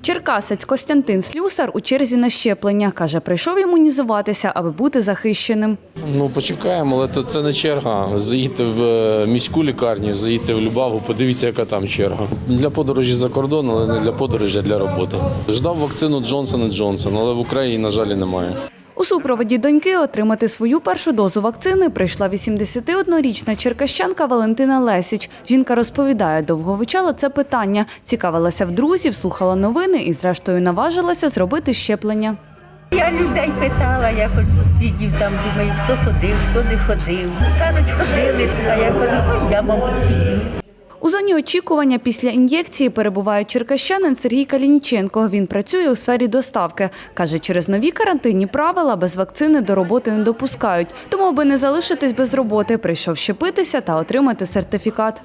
Черкасець Костянтин Слюсар у черзі на щеплення. Каже, прийшов імунізуватися, аби бути захищеним. Ну, почекаємо, але то це не черга. Заїдьте в е, міську лікарню, заїдьте в Любаву, подивіться, яка там черга. Для подорожі за кордон, але не для подорожі, а для роботи. Ждав вакцину Джонсон Джонсон, але в Україні, на жаль, немає. У супроводі доньки отримати свою першу дозу вакцини прийшла 81-річна черкащанка Валентина Лесіч. Жінка розповідає, довго вивчала це питання, цікавилася в друзів, слухала новини і, зрештою, наважилася зробити щеплення. Я людей питала, якось сусідів там, думаю, хто ходив, хто не ходив. Кажуть, ходили, а я кажу, «Ну, я, мабуть, піду. У зоні очікування після ін'єкції перебуває черкащанин Сергій Калініченко. Він працює у сфері доставки. Каже, через нові карантинні правила без вакцини до роботи не допускають. Тому, аби не залишитись без роботи, прийшов щепитися та отримати сертифікат.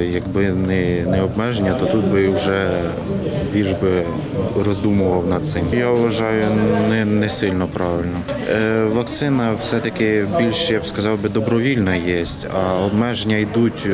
Якби не, не обмеження, то тут би вже більш би роздумував над цим. Я вважаю не, не сильно правильно. Е, вакцина все-таки більш, я б сказав би, добровільна є, а обмеження йдуть е,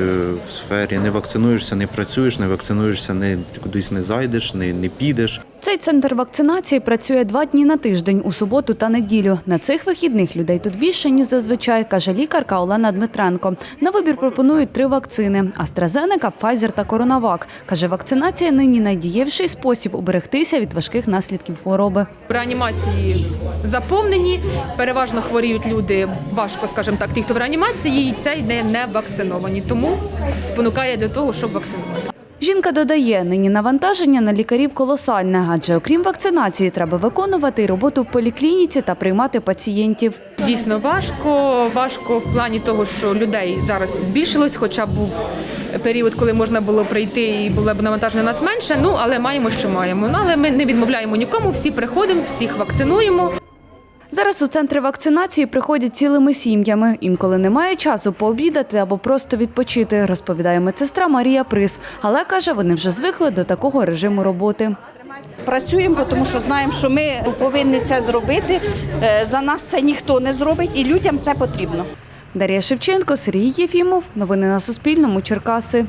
в сфері не вакцинуєшся, не працюєш, не вакцинуєшся, не кудись не зайдеш, не, не підеш. Цей центр вакцинації працює два дні на тиждень у суботу та неділю. На цих вихідних людей тут більше ніж зазвичай, каже лікарка Олена Дмитренко. На вибір пропонують три вакцини: AstraZeneca, Pfizer та Коронавак. каже, вакцинація нині найдієвший спосіб уберегтися від важких наслідків хвороби. реанімації заповнені. Переважно хворіють люди важко, скажімо так, ті, хто в реанімації, і це не, не вакциновані. Тому спонукає до того, щоб вакцинувати. Жінка додає, нині навантаження на лікарів колосальне, адже окрім вакцинації, треба виконувати роботу в поліклініці та приймати пацієнтів. Дійсно важко. Важко в плані того, що людей зараз збільшилось, хоча був період, коли можна було прийти і було б навантаження нас менше. Ну але маємо, що маємо. Ну але ми не відмовляємо нікому. Всі приходимо, всіх вакцинуємо. Зараз у центри вакцинації приходять цілими сім'ями. Інколи немає часу пообідати або просто відпочити, розповідає медсестра Марія Прис. Але каже, вони вже звикли до такого режиму роботи. Працюємо, тому що знаємо, що ми повинні це зробити. Е, За нас це ніхто не зробить, і людям це потрібно. Дар'я Шевченко, Сергій Єфімов. Новини на Суспільному. Черкаси.